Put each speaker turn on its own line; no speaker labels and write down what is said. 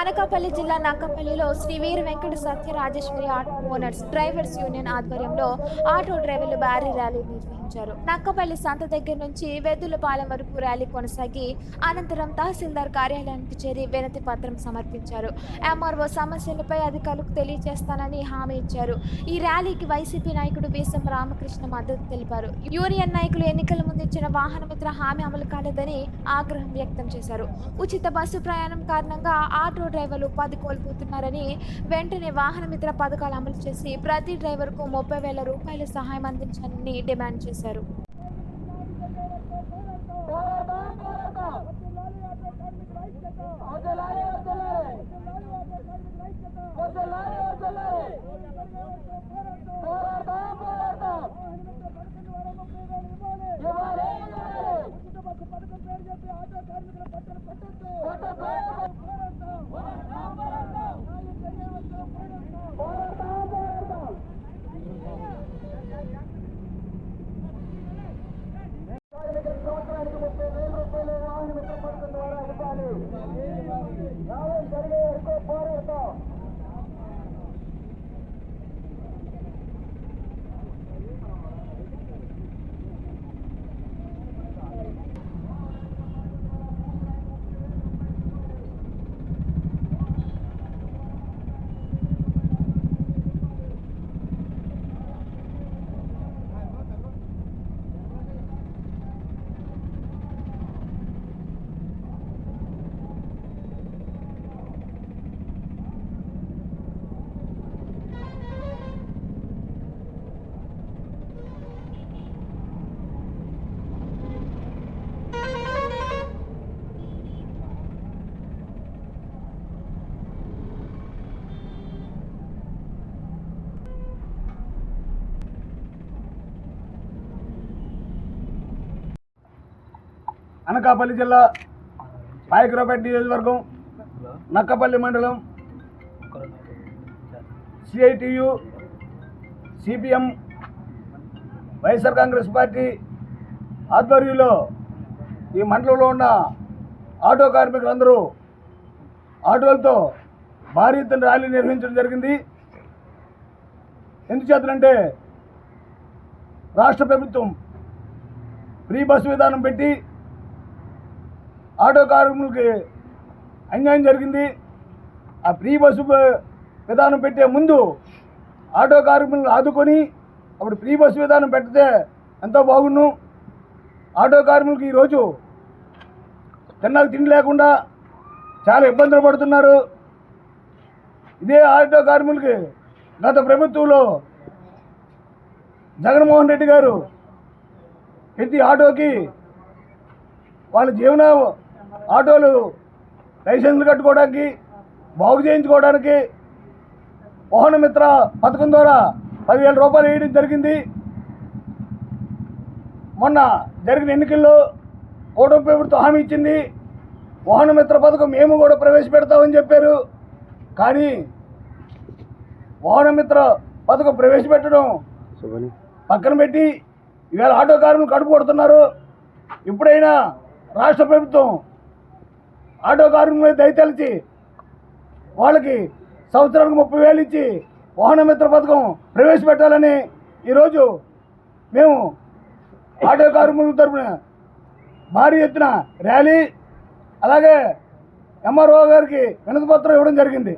అనకాపల్లి జిల్లా నక్కపల్లిలో Shri Veera Venkata Satya Rajeshwari auto owners drivers union ఆధ్వర్యంలో auto డ్రైవర్లు భారీ ర్యాలీ నిర్వహించారు. నక్కపల్లి సంత దగ్గర నుంచి వెదులపాలెం వరకు ర్యాలీ కొనసాగి అనంతరం తహసీల్దార్ కార్యాలయానికి చేరి వినతి పత్రం సమర్పించారు. ఎంఆర్ఓ సమస్యలపై అధికారులకు తెలియజేస్తానని హామీ ఇచ్చారు. ఈ ర్యాలీకి వైసీపీ నాయకుడు వీసం రామకృష్ణ మద్దతు తెలిపారు. యూనియన్ నాయకులు ఎన్నికల ముందు ఇచ్చిన వాహనమిత్ర హామీ అమలు కాలేదని ఆగ్రహం వ్యక్తం చేశారు. ఉచిత బస్సు ప్రయాణం కారణంగా ఆటో డ్రైవర్లు ఉపాధి కోల్పోతున్నారని వెంటనే వాహన మిత్ర పథకాలు అమలు చేసి ప్రతి డ్రైవర్కు ముప్పై వేల రూపాయల సహాయం అందించాలని డిమాండ్ చేశారు.
చేశారు. పట్టణ ముప్పై వేల రూపాయలు వాహన మిత్ర పథకం ద్వారా ఇవ్వాలి న్యాయం జరిగే వరకు పోరాడతాం అనకాపల్లి జిల్లా పాయకురాపేట నియోజకవర్గం నక్కపల్లి మండలం CITU CPM YSR Congress party ఆధ్వర్యంలో ఈ మండలంలో ఉన్న ఆటో కార్మికులందరూ ఆటోలతో భారీ ఎత్తున ర్యాలీ నిర్వహించడం జరిగింది. ఎందుచేతనంటే రాష్ట్ర ప్రభుత్వం ఫ్రీ బస్సు విధానం పెట్టి ఆటో కార్మికులకి అన్యాయం జరిగింది. ఆ ఫ్రీ బస్సు విధానం పెట్టే ముందు ఆటో కార్మికులను ఆదుకొని అప్పుడు ఫ్రీ బస్సు విధానం పెడితే ఎంతో బాగుండు. ఆటో కార్మికులకు ఈరోజు తిన్నాక తిండి లేకుండా చాలా ఇబ్బందులు పడుతున్నారు. ఇదే ఆటో కార్మికులకి గత ప్రభుత్వంలో జగన్మోహన్ రెడ్డి గారు ప్రతి ఆటోకి వాళ్ళ జీవన ఆటోలు లైసెన్స్లు కట్టుకోవడానికి బాగు చేయించుకోవడానికి మిత్ర పథకం ద్వారా పదివేల రూపాయలు వేయడం జరిగింది. మొన్న జరిగిన ఎన్నికల్లో కూటమి ప్రభుత్వం హామీ ఇచ్చింది. మిత్ర పథకం మేము కూడా ప్రవేశపెడతామని చెప్పారు. కానీ మిత్ర పథకం ప్రవేశపెట్టడం పక్కన పెట్టి ఇవాళ ఆటో కార్మికులు కడుపు కొడుతున్నారు. ఇప్పుడైనా రాష్ట్ర ప్రభుత్వం ఆటో కార్మికుల మీద దయతలిచి వాళ్ళకి సంవత్సరానికి ముప్పై వేలు ఇచ్చి వాహన మిత్ర పథకం ప్రవేశపెట్టాలని ఈరోజు మేము ఆటో కార్మికుల తరఫున భారీ ఎత్తున ర్యాలీ అలాగే ఎంఆర్ఓ గారికి వినతిపత్రం ఇవ్వడం జరిగింది.